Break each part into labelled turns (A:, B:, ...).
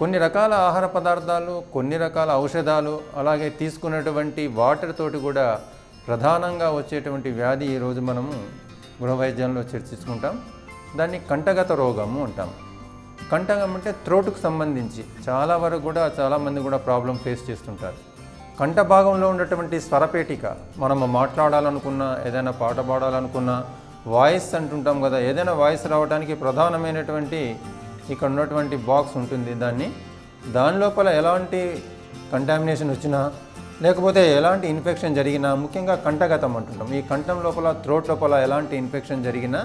A: కొన్ని రకాల ఆహార పదార్థాలు కొన్ని రకాల ఔషధాలు అలాగే తీసుకున్నటువంటి వాటర్ తోటి కూడా ప్రధానంగా వచ్చేటువంటి వ్యాధి ఈరోజు మనము గృహవైద్యంలో చర్చించుకుంటాం. దాన్ని కంటగత రోగము అంటాం. కంటగం అంటే త్రోటుకు సంబంధించి చాలా వరకు కూడా చాలామంది కూడా ప్రాబ్లం ఫేస్ చేస్తుంటారు. కంఠ భాగంలో ఉన్నటువంటి స్వరపేటిక మనము మాట్లాడాలనుకున్నా ఏదైనా పాట పాడాలనుకున్నా వాయిస్ అంటుంటాం కదా ఏదైనా వాయిస్ రావడానికి ప్రధానమైనటువంటి ఇక్కడ ఉన్నటువంటి బాక్స్ ఉంటుంది దాన్ని. దాని లోపల ఎలాంటి కంటామినేషన్ వచ్చినా లేకపోతే ఎలాంటి ఇన్ఫెక్షన్ జరిగినా ముఖ్యంగా కంఠగతం అంటుంటాం. ఈ కంఠం లోపల థ్రోట్ లోపల ఎలాంటి ఇన్ఫెక్షన్ జరిగినా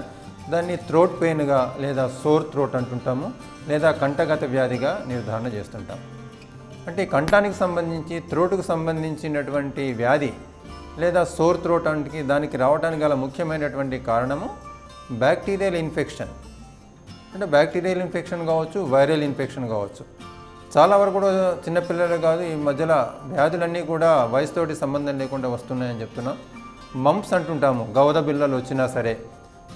A: దాన్ని థ్రోట్ పెయిన్గా లేదా సోర్ థ్రోట్ అంటుంటాము లేదా కంఠగత వ్యాధిగా నిర్ధారణ చేస్తుంటాం. అంటే కంఠానికి సంబంధించి థ్రోట్కు సంబంధించినటువంటి వ్యాధి లేదా సోర్ త్రోట్ అంటే దానికి రావడానికి గల ముఖ్యమైనటువంటి కారణము బ్యాక్టీరియల్ ఇన్ఫెక్షన్ అంటే బ్యాక్టీరియల్ ఇన్ఫెక్షన్ కావచ్చు వైరల్ ఇన్ఫెక్షన్ కావచ్చు. చాలా వరకు కూడా చిన్నపిల్లలు కాదు ఈ మధ్యలో వ్యాధులన్నీ కూడా వయసుతోటి సంబంధం లేకుండా వస్తున్నాయని చెప్తున్నాం. మంప్స్ అంటుంటాము గౌద బిల్లలు వచ్చినా సరే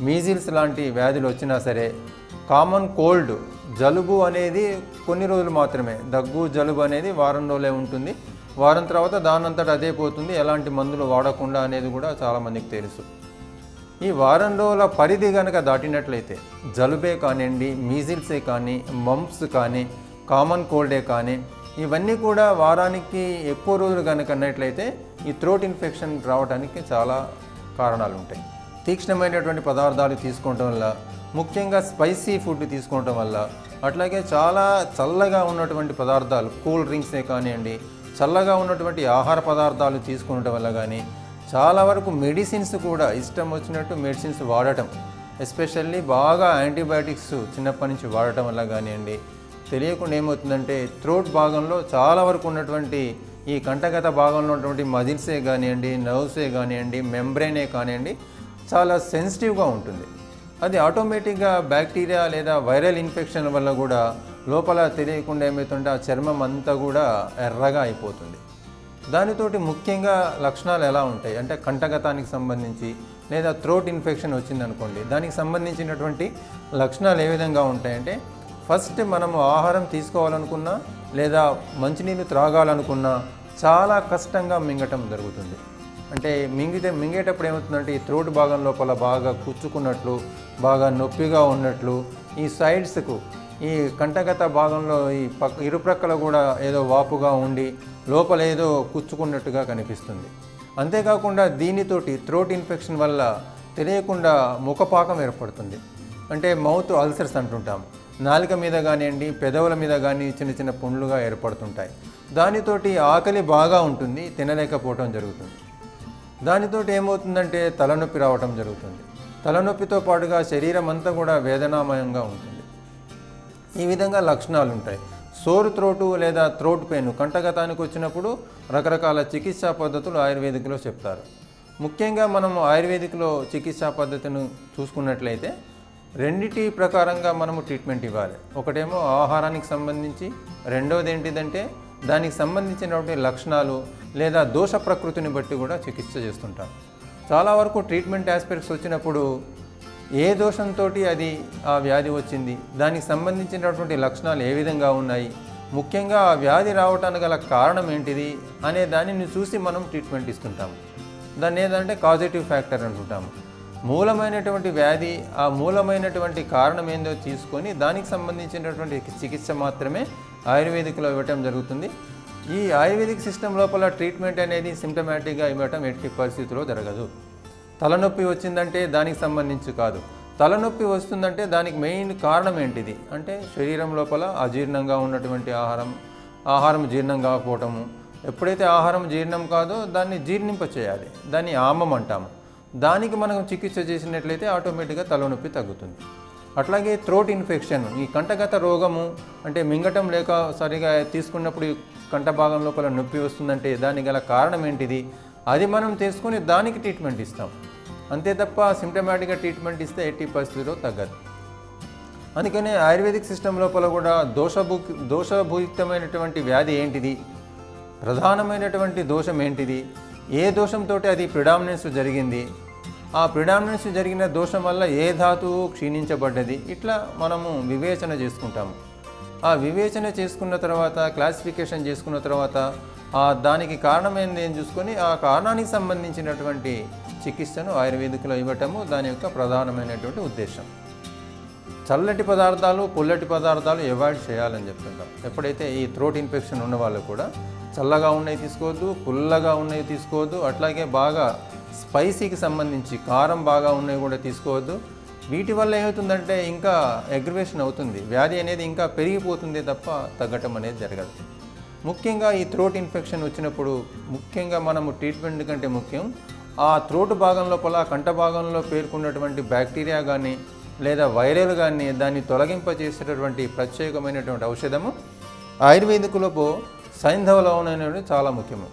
A: మీజిల్స్ లాంటి వ్యాధులు వచ్చినా సరే కామన్ కోల్డ్ జలుబు అనేది కొన్ని రోజులు మాత్రమే. దగ్గు జలుబు అనేది వారం రోజులే ఉంటుంది. వారం తర్వాత దానంతట అదే పోతుంది. ఎలాంటి మందులు వాడకుండా అనేది కూడా చాలామందికి తెలుసు. ఈ వారం రోజుల పరిధి కనుక దాటినట్లయితే జలుబే కానివ్వండి మీజిల్సే కానీ మంప్స్ కానీ కామన్ కోల్డే కానీ ఇవన్నీ కూడా వారానికి ఎక్కువ రోజులు కనుక అన్నట్లయితే ఈ థ్రోట్ ఇన్ఫెక్షన్ రావడానికి చాలా కారణాలు ఉంటాయి. తీక్ష్ణమైనటువంటి పదార్థాలు తీసుకోవటం వల్ల ముఖ్యంగా స్పైసీ ఫుడ్ తీసుకోవటం వల్ల అట్లాగే చాలా చల్లగా ఉన్నటువంటి పదార్థాలు కూల్ డ్రింక్సే కానివ్వండి చల్లగా ఉన్నటువంటి ఆహార పదార్థాలు తీసుకునటం వల్ల కానీ చాలా వరకు మెడిసిన్స్ కూడా ఇష్టం వచ్చినట్టు మెడిసిన్స్ వాడటం ఎస్పెషల్లీ బాగా యాంటీబయాటిక్స్ చిన్నప్పటి నుంచి వాడటం వల్ల కానివ్వండి. తెలియకుండా ఏమవుతుందంటే థ్రోట్ భాగంలో చాలా వరకు ఉన్నటువంటి ఈ కంటగత భాగంలో ఉన్నటువంటి మజిల్సే కానివ్వండి నర్వ్సే కానివ్వండి మెంబ్రెయినే కానివ్వండి చాలా సెన్సిటివ్గా ఉంటుంది. అది ఆటోమేటిక్గా బ్యాక్టీరియా లేదా వైరల్ ఇన్ఫెక్షన్ వల్ల కూడా లోపల తెలియకుండా ఏమవుతుంటే ఆ చర్మం అంతా కూడా ఎర్రగా అయిపోతుంది. దానితోటి ముఖ్యంగా లక్షణాలు ఎలా ఉంటాయి? అంటే కంటగతానికి సంబంధించి లేదా థ్రోట్ ఇన్ఫెక్షన్ వచ్చిందనుకోండి దానికి సంబంధించినటువంటి లక్షణాలు ఏ విధంగా ఉంటాయంటే ఫస్ట్ మనము ఆహారం తీసుకోవాలనుకున్నా లేదా మంచినీళ్ళు త్రాగాలనుకున్నా చాలా కష్టంగా మింగటం జరుగుతుంది. అంటే మింగితే మింగేటప్పుడు ఏమవుతుందంటే ఈ థ్రోట్ భాగం లోపల బాగా కుచ్చుకున్నట్లు బాగా నొప్పిగా ఉన్నట్లు ఈ సైడ్స్కు ఈ కంటగత భాగంలో ఈ పక్క ఇరుప్రక్కల కూడా ఏదో వాపుగా ఉండి లోపల ఏదో కుచ్చుకున్నట్టుగా కనిపిస్తుంది. అంతేకాకుండా దీనితోటి థ్రోట్ ఇన్ఫెక్షన్ వల్ల తెలియకుండా ముఖపాకం ఏర్పడుతుంది. అంటే మౌత్ అల్సర్స్ అంటుంటాం నాలుక మీద కానివ్వండి పెదవుల మీద కానీ చిన్న చిన్న పుండ్లుగా ఏర్పడుతుంటాయి. దానితోటి ఆకలి బాగా ఉంటుంది తినలేకపోవటం జరుగుతుంది. దానితోటి ఏమవుతుందంటే తలనొప్పి రావటం జరుగుతుంది. తలనొప్పితో పాటుగా శరీరం అంతా కూడా వేదనామయంగా ఉంటుంది. ఈ విధంగా లక్షణాలు ఉంటాయి సోరు త్రోటు లేదా థ్రోట్ పెయిన్ కంటగతానికి వచ్చినప్పుడు రకరకాల చికిత్సా పద్ధతులు ఆయుర్వేదిక్లో చెప్తారు. ముఖ్యంగా మనం ఆయుర్వేదిక్లో చికిత్సా పద్ధతిని చూసుకున్నట్లయితే రెండిటి ప్రకారంగా మనము ట్రీట్మెంట్ ఇవ్వాలి. ఒకటేమో ఆహారానికి సంబంధించి రెండవది ఏంటిదంటే దానికి సంబంధించినటువంటి లక్షణాలు లేదా దోష ప్రకృతిని బట్టి కూడా చికిత్స చేస్తుంటాం. చాలా వరకు ట్రీట్మెంట్ ఆస్పెక్ట్స్ వచ్చినప్పుడు ఏ దోషంతో అది ఆ వ్యాధి వచ్చింది? దానికి సంబంధించినటువంటి లక్షణాలు ఏ విధంగా ఉన్నాయి? ముఖ్యంగా ఆ వ్యాధి రావటానికి గల కారణం ఏంటిది? అనే దానిని చూసి మనం ట్రీట్మెంట్ ఇస్తుంటాం దాన్ని ఏదంటే కాజిటివ్ ఫ్యాక్టర్ అంటుంటాము. మూలమైనటువంటి వ్యాధి ఆ మూలమైనటువంటి కారణం ఏందో తీసుకొని దానికి సంబంధించినటువంటి చికిత్స మాత్రమే ఆయుర్వేదిక్లో ఇవ్వటం జరుగుతుంది. ఈ ఆయుర్వేదిక్ సిస్టమ్ లోపల ట్రీట్మెంట్ అనేది సిమ్టమాటిక్గా ఇవ్వటం ఎట్టి పరిస్థితిలో జరగదు. తలనొప్పి వచ్చిందంటే దానికి సంబంధించి కాదు. తలనొప్పి వస్తుందంటే దానికి మెయిన్ కారణం ఏంటిది? అంటే శరీరం లోపల అజీర్ణంగా ఉన్నటువంటి ఆహారం ఆహారం జీర్ణం కాకపోవటము. ఎప్పుడైతే ఆహారం జీర్ణం కాదో దాన్ని జీర్ణింప చేయాలి. దాన్ని ఆమం అంటాము. దానికి మనం చికిత్స చేసినట్లయితే ఆటోమేటిక్గా తలనొప్పి తగ్గుతుంది. అట్లాగే థ్రోట్ ఇన్ఫెక్షన్ ఈ కంటగత రోగము అంటే మింగటం లేక సరిగా తీసుకున్నప్పుడు కంట భాగం లోపల నొప్పి వస్తుందంటే దానికి గల కారణం ఏంటిది? అది మనం తెలుసుకొని దానికి ట్రీట్మెంట్ ఇస్తాం. అంతే తప్ప సిమ్టమాటిక్గా ట్రీట్మెంట్ ఇస్తే ఎట్టి పరిస్థితిలో తగ్గదు. అందుకనే ఆయుర్వేదిక్ సిస్టమ్ లోపల కూడా దోషభూ దోషభూయుక్తమైనటువంటి వ్యాధి ఏంటిది? ప్రధానమైనటువంటి దోషం ఏంటిది? ఏ దోషంతో అది ప్రిడామినెన్స్ జరిగింది? ఆ ప్రిడామినెన్స్ జరిగిన దోషం వల్ల ఏ ధాతువు క్షీణించబడ్డది? ఇట్లా మనము వివేచన చేసుకుంటాము. ఆ వివేచన చేసుకున్న తర్వాత క్లాసిఫికేషన్ చేసుకున్న తర్వాత ఆ దానికి కారణమైంది ఏం చూసుకొని ఆ కారణానికి సంబంధించినటువంటి చికిత్సను ఆయుర్వేదికలో ఇవ్వటము దాని యొక్క ప్రధానమైనటువంటి ఉద్దేశం. చల్లటి పదార్థాలు పుల్లటి పదార్థాలు అవాయిడ్ చేయాలని చెప్తుంటాం. ఎప్పుడైతే ఈ థ్రోట్ ఇన్ఫెక్షన్ ఉన్న వాళ్ళు కూడా చల్లగా ఉన్నవి తీసుకోవద్దు పుల్లగా ఉన్నవి తీసుకోవద్దు అట్లాగే బాగా స్పైసీకి సంబంధించి కారం బాగా ఉన్నవి కూడా తీసుకోవద్దు. వీటి వల్ల ఏమవుతుందంటే ఇంకా అగ్రివేషన్ అవుతుంది. వ్యాధి అనేది ఇంకా పెరిగిపోతుంది తప్ప తగ్గటం అనేది జరగదు. ముఖ్యంగా ఈ థ్రోట్ ఇన్ఫెక్షన్ వచ్చినప్పుడు ముఖ్యంగా మనము ట్రీట్మెంట్ కంటే ముఖ్యం ఆ త్రోటు భాగం లోపల కంట భాగంలో పేర్కొన్నటువంటి బ్యాక్టీరియా కానీ లేదా వైరల్ కానీ దాన్ని తొలగింపజేసేటటువంటి ప్రత్యేకమైనటువంటి ఔషధము. ఆయుర్వేదికులపు సైంధవ లవణం అనేది చాలా ముఖ్యము.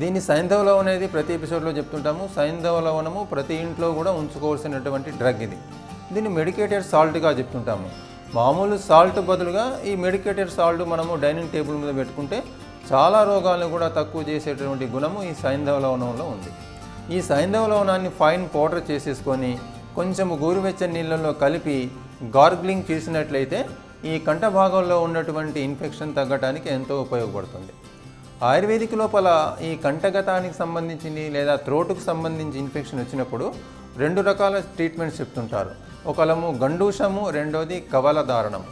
A: దీన్ని సైంధవ లవణం అనేది ప్రతి ఎపిసోడ్లో చెప్తుంటాము. సైంధవ లవణము ప్రతి ఇంట్లో కూడా ఉంచుకోవాల్సినటువంటి డ్రగ్ ఇది. దీన్ని మెడికేటెడ్ సాల్ట్గా చెప్తుంటాము. మామూలు సాల్ట్ బదులుగా ఈ మెడికేటెడ్ సాల్ట్ మనము డైనింగ్ టేబుల్ మీద పెట్టుకుంటే చాలా రోగాలను కూడా తక్కువ చేసేటటువంటి గుణము ఈ సైంధవ లవణంలో ఉంది. ఈ సైంధవ లవణాన్ని ఫైన్ పౌడర్ చేసేసుకొని కొంచెం గోరువెచ్చని నీళ్ళల్లో కలిపి గార్గ్లింగ్ చేసినట్లయితే ఈ కంఠ భాగంలో ఉన్నటువంటి ఇన్ఫెక్షన్ తగ్గడానికి ఎంతో ఉపయోగపడుతుంది. ఆయుర్వేదిక్ లోపల ఈ కంఠగతానికి సంబంధించింది లేదా త్రోటుకు సంబంధించి ఇన్ఫెక్షన్ వచ్చినప్పుడు రెండు రకాల ట్రీట్మెంట్స్ చెప్తుంటారు. ఒకలము గండూషము రెండోది కవలధారణం.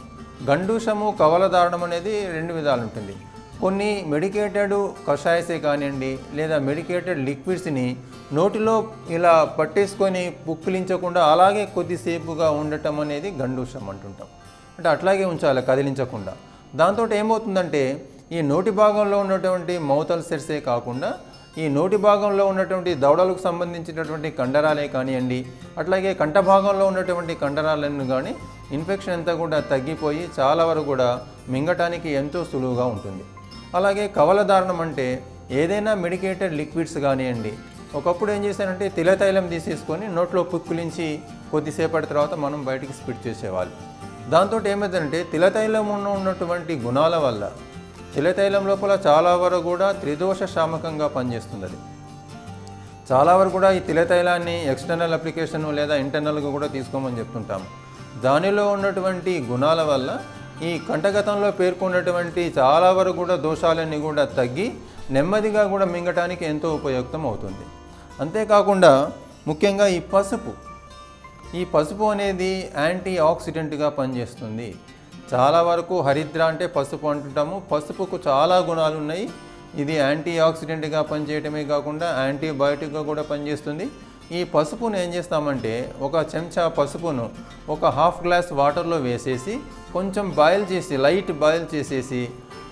A: గండూషము కవలధారణం అనేది రెండు విధాలు ఉంటుంది. కొన్ని మెడికేటెడ్ కషాయసే కానివ్వండి లేదా మెడికేటెడ్ లిక్విడ్స్ని నోటిలో ఇలా పట్టేసుకొని పుక్కిలించకుండా అలాగే కొద్దిసేపుగా ఉండటం అనేది గండూషం అంటుంటాం. అంటే అట్లాగే ఉంచాలి కదిలించకుండా. దాంతో ఏమవుతుందంటే ఈ నోటి భాగంలో ఉన్నటువంటి మౌత్ అల్సర్సే కాకుండా ఈ నోటి భాగంలో ఉన్నటువంటి దవడలకు సంబంధించినటువంటి కండరాలే కానివ్వండి అట్లాగే కంఠ భాగంలో ఉన్నటువంటి కండరాలను కానీ ఇన్ఫెక్షన్ అంతా కూడా తగ్గిపోయి చాలా వరకు కూడా మింగటానికి ఎంతో సులువుగా ఉంటుంది. అలాగే కవల కవలధారణం అంటే ఏదైనా మెడికేటెడ్ లిక్విడ్స్ కానివ్వండి ఒకప్పుడు ఏం చేశారంటే తిలతైలం తీసేసుకొని నోట్లో పుక్కులించి కొద్దిసేపటి తర్వాత మనం బయటికి స్పిట్ చేసేవాళ్ళు. దాంతో ఏమైందంటే తిలతైలం ఉన్న ఉన్నటువంటి గుణాల వల్ల తిలతైలం లోపల చాలా వరకు కూడా త్రిదోష శామకంగా పనిచేస్తుంది అది చాలా వరకు కూడా ఈ తిలతైలాన్ని ఎక్స్టర్నల్ అప్లికేషన్ లేదా ఇంటర్నల్గా కూడా తీసుకోమని చెప్తుంటాము దానిలో ఉన్నటువంటి గుణాల వల్ల ఈ కంటగతంలో పేర్కొన్నటువంటి చాలా వరకు కూడా దోషాలన్నీ కూడా తగ్గి నెమ్మదిగా కూడా మింగటానికి ఎంతో ఉపయుక్తం అవుతుంది. అంతేకాకుండా ముఖ్యంగా ఈ పసుపు. ఈ పసుపు అనేది యాంటీ ఆక్సిడెంట్గా పనిచేస్తుంది. చాలా వరకు హరిద్ర అంటే పసుపు అంటుంటాము. పసుపుకు చాలా గుణాలు ఉన్నాయి ఇది యాంటీ ఆక్సిడెంట్గా పనిచేయటమే కాకుండా యాంటీబయాటిక్గా కూడా పనిచేస్తుంది. ఈ పసుపును ఏం చేస్తామంటే ఒక చెంచా పసుపును ఒక హాఫ్ గ్లాస్ వాటర్లో వేసేసి కొంచెం బాయిల్ చేసి లైట్ బాయిల్ చేసేసి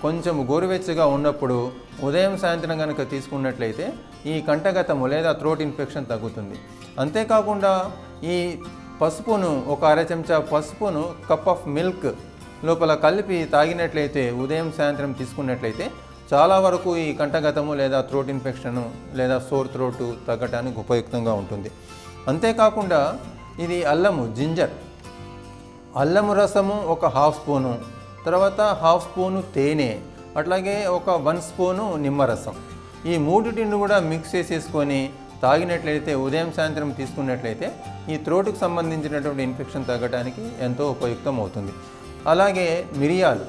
A: కొంచెం గోరువెచ్చగా ఉన్నప్పుడు ఉదయం సాయంత్రం కనుక తీసుకున్నట్లయితే ఈ కంటగతము లేదా థ్రోట్ ఇన్ఫెక్షన్ తగ్గుతుంది. అంతేకాకుండా ఈ పసుపును ఒక అర చెంచా పసుపును కప్ ఆఫ్ మిల్క్ లోపల కలిపి తాగినట్లయితే ఉదయం సాయంత్రం తీసుకున్నట్లయితే చాలా వరకు ఈ కంటగతము లేదా థ్రోట్ ఇన్ఫెక్షను లేదా సోర్ త్రోటు తగ్గటానికి ఉపయుక్తంగా ఉంటుంది. అంతేకాకుండా ఇది అల్లము జింజర్ అల్లము రసము ఒక హాఫ్ స్పూను తర్వాత హాఫ్ స్పూను తేనె అట్లాగే ఒక వన్ స్పూను నిమ్మరసం. ఈ మూడింటిని కూడా మిక్స్ చేసేసుకొని తాగినట్లయితే ఉదయం సాయంత్రం తీసుకున్నట్లయితే ఈ త్రోటుకు సంబంధించినటువంటి ఇన్ఫెక్షన్ తగ్గడానికి ఎంతో ఉపయుక్తం అవుతుంది అలాగే మిరియాలు.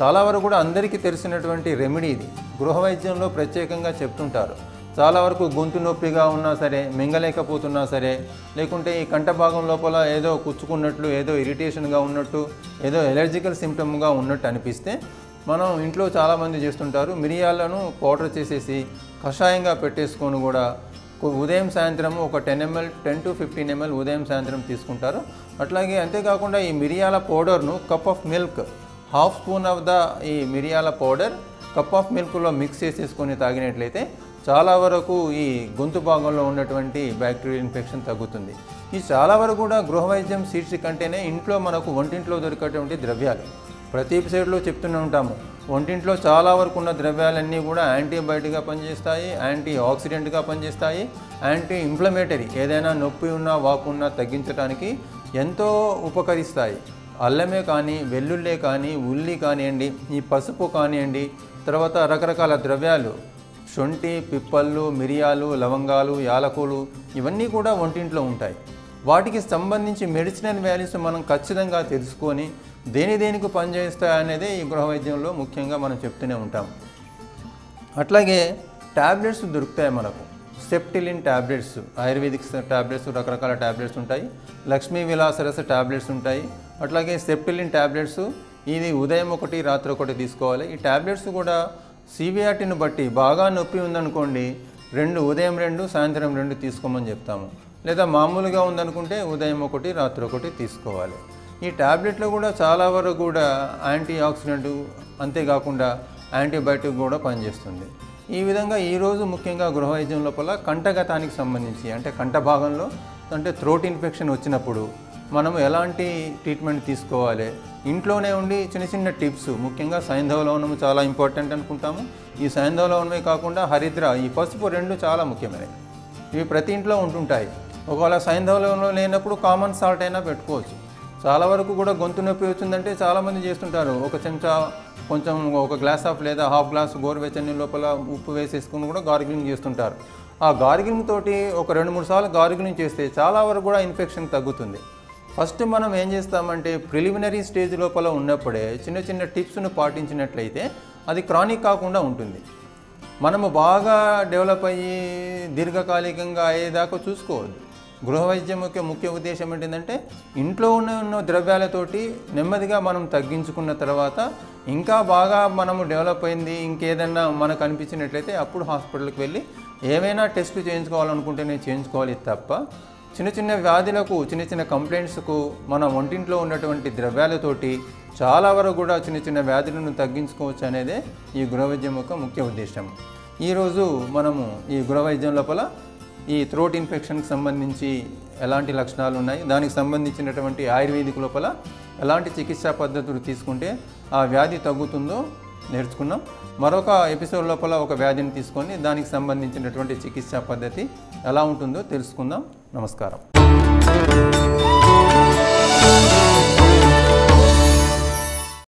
A: చాలా వరకు కూడా అందరికీ తెలిసినటువంటి రెమెడీ ఇది. గృహ వైద్యంలో ప్రత్యేకంగా చెప్తుంటారు. చాలా వరకు గొంతు నొప్పిగా ఉన్నా సరే మింగలేకపోతున్నా సరే లేకుంటే ఈ కంట భాగం లోపల ఏదో కుచ్చుకున్నట్లు ఏదో ఇరిటేషన్గా ఉన్నట్టు ఏదో ఎలర్జికల్ సిమ్టమ్గా ఉన్నట్టు అనిపిస్తే మనం ఇంట్లో చాలామంది చేస్తుంటారు. మిరియాలను పౌడర్ చేసేసి కషాయంగా పెట్టేసుకొని కూడా ఉదయం సాయంత్రం ఒక ten ML ten to fifteen ML ఉదయం సాయంత్రం తీసుకుంటారు. అట్లాగే అంతేకాకుండా ఈ మిరియాల పౌడర్ను cup of milk half spoon of the ఈ మిరియాల పౌడర్ కప్ ఆఫ్ మిల్క్లో మిక్స్ చేసేసుకొని తాగినట్లయితే చాలా వరకు ఈ గొంతు భాగంలో ఉన్నటువంటి బ్యాక్టీరియల్ ఇన్ఫెక్షన్ తగ్గుతుంది. ఈ చాలా వరకు కూడా గృహ వైద్యం కంటేనే ఇంట్లో మనకు వంటింట్లో దొరికేటువంటి ద్రవ్యాలు. ప్రతి ఎపిసోడ్లో చెప్తూనే ఉంటాము. వంటింట్లో చాలా వరకు ఉన్న ద్రవ్యాలన్నీ కూడా యాంటీబయాటిక్గా పనిచేస్తాయి యాంటీ ఆక్సిడెంట్గా పనిచేస్తాయి యాంటీ ఇన్ఫ్లమేటరీ ఏదైనా నొప్పి ఉన్నా వాపు ఉన్నా తగ్గించడానికి ఎంతో ఉపకరిస్తాయి. అల్లమే కానీ వెల్లుల్లే కానీ ఉల్లి కానివ్వండి ఈ పసుపు కానివ్వండి తర్వాత రకరకాల ద్రవ్యాలు శొంఠి పిప్పళ్ళు మిరియాలు లవంగాలు యాలకులు ఇవన్నీ కూడా వంటింట్లో ఉంటాయి. వాటికి సంబంధించి మెడిసినల్ వాల్యూస్ మనం ఖచ్చితంగా తెలుసుకొని దేని దేనికి పనిచేస్తాయి అనేది ఈ గృహ వైద్యంలో ముఖ్యంగా మనం చెప్తూనే ఉంటాం. అట్లాగే ట్యాబ్లెట్స్ దొరుకుతాయి మనకు. సెప్టిలిన్ ట్యాబ్లెట్స్ ఆయుర్వేదిక్ ట్యాబ్లెట్స్ రకరకాల ట్యాబ్లెట్స్ ఉంటాయి. లక్ష్మీ విలాసరస ట్యాబ్లెట్స్ ఉంటాయి. అట్లాగే సెప్టిలిన్ ట్యాబ్లెట్స్ ఇది ఉదయం ఒకటి రాత్రి ఒకటి తీసుకోవాలి. ఈ ట్యాబ్లెట్స్ కూడా సీవీఆర్టీని బట్టి బాగా నొప్పి ఉందనుకోండి రెండు ఉదయం రెండు సాయంత్రం రెండు తీసుకోమని చెప్తాము. లేదా మామూలుగా ఉందనుకుంటే ఉదయం ఒకటి రాత్రి ఒకటి తీసుకోవాలి. ఈ ట్యాబ్లెట్లో కూడా చాలా వరకు కూడా యాంటీ ఆక్సిడెంట్ అంతేకాకుండా యాంటీబయాటిక్ కూడా పనిచేస్తుంది. ఈ విధంగా ఈరోజు ముఖ్యంగా గృహ వైద్యం లోపల కంఠగతానికి సంబంధించి అంటే కంఠ భాగంలో అంటే థ్రోట్ ఇన్ఫెక్షన్ వచ్చినప్పుడు మనం ఎలాంటి ట్రీట్మెంట్ తీసుకోవాలి? ఇంట్లోనే ఉండి చిన్న చిన్న టిప్స్ ముఖ్యంగా సైంధవ లవణము చాలా ఇంపార్టెంట్ అనుకుంటాము. ఈ సైంధవ లవణమే కాకుండా హరిద్ర ఈ పసుపు రెండు చాలా ముఖ్యమైనవి. ఇవి ప్రతి ఇంట్లో ఉంటుంటాయి. ఒకవేళ సైంధవ లవణం లేనప్పుడు కామన్ సాల్ట్ అయినా పెట్టుకోవచ్చు. చాలా వరకు కూడా గొంతు నొప్పి వచ్చిందంటే చాలామంది చేస్తుంటారు. ఒక చెంచా కొంచెం ఒక గ్లాస్ ఆఫ్ లేదా హాఫ్ గ్లాస్ గోరువెచ్చని లోపల ఉప్పు వేసేసుకుని కూడా గార్గిలింగ్ చేస్తుంటారు. ఆ గార్గిలింగ్ తోటి ఒక రెండు మూడు సార్లు గార్గిలింగ్ చేస్తే చాలా వరకు కూడా ఇన్ఫెక్షన్ తగ్గుతుంది. ఫస్ట్ మనం ఏం చేస్తామంటే ప్రిలిమినరీ స్టేజ్ లోపల ఉన్నప్పుడే చిన్న చిన్న టిప్స్ను పాటించినట్లయితే అది క్రానిక్ కాకుండా ఉంటుంది. మనము బాగా డెవలప్ అయ్యి దీర్ఘకాలికంగా అయ్యేదాకా చూసుకోవద్దు. గృహ వైద్యం యొక్క ముఖ్య ఉద్దేశం ఏంటంటే ఇంట్లో ఉన్న ఉన్న ద్రవ్యాలతోటి నెమ్మదిగా మనం తగ్గించుకున్న తర్వాత ఇంకా బాగా మనము డెవలప్ అయింది ఇంకేదన్నా మనకు అనిపించినట్లయితే అప్పుడు హాస్పిటల్కి వెళ్ళి ఏమైనా టెస్టులు చేయించుకోవాలనుకుంటేనే చేయించుకోవాలి తప్ప చిన్న చిన్న వ్యాధులకు చిన్న చిన్న కంప్లైంట్స్కు మన ఒంటింట్లో ఉన్నటువంటి ద్రవ్యాలతోటి చాలా వరకు కూడా చిన్న చిన్న వ్యాధులను తగ్గించుకోవచ్చు అనేదే ఈ గృహవైద్యం యొక్క ముఖ్య ఉద్దేశం ఈరోజు మనము ఈ గృహ వైద్యం లోపల ఈ థ్రోట్ ఇన్ఫెక్షన్కి సంబంధించి ఎలాంటి లక్షణాలు ఉన్నాయి దానికి సంబంధించినటువంటి ఆయుర్వేదిక్ లోపల ఎలాంటి చికిత్సా పద్ధతులు తీసుకుంటే ఆ వ్యాధి తగ్గుతుందో నేర్చుకున్నాం మరొక ఎపిసోడ్ లోపల ఒక వ్యాధిని తీసుకొని దానికి సంబంధించినటువంటి చికిత్సా పద్ధతి ఎలా ఉంటుందో తెలుసుకుందాం. నమస్కారం.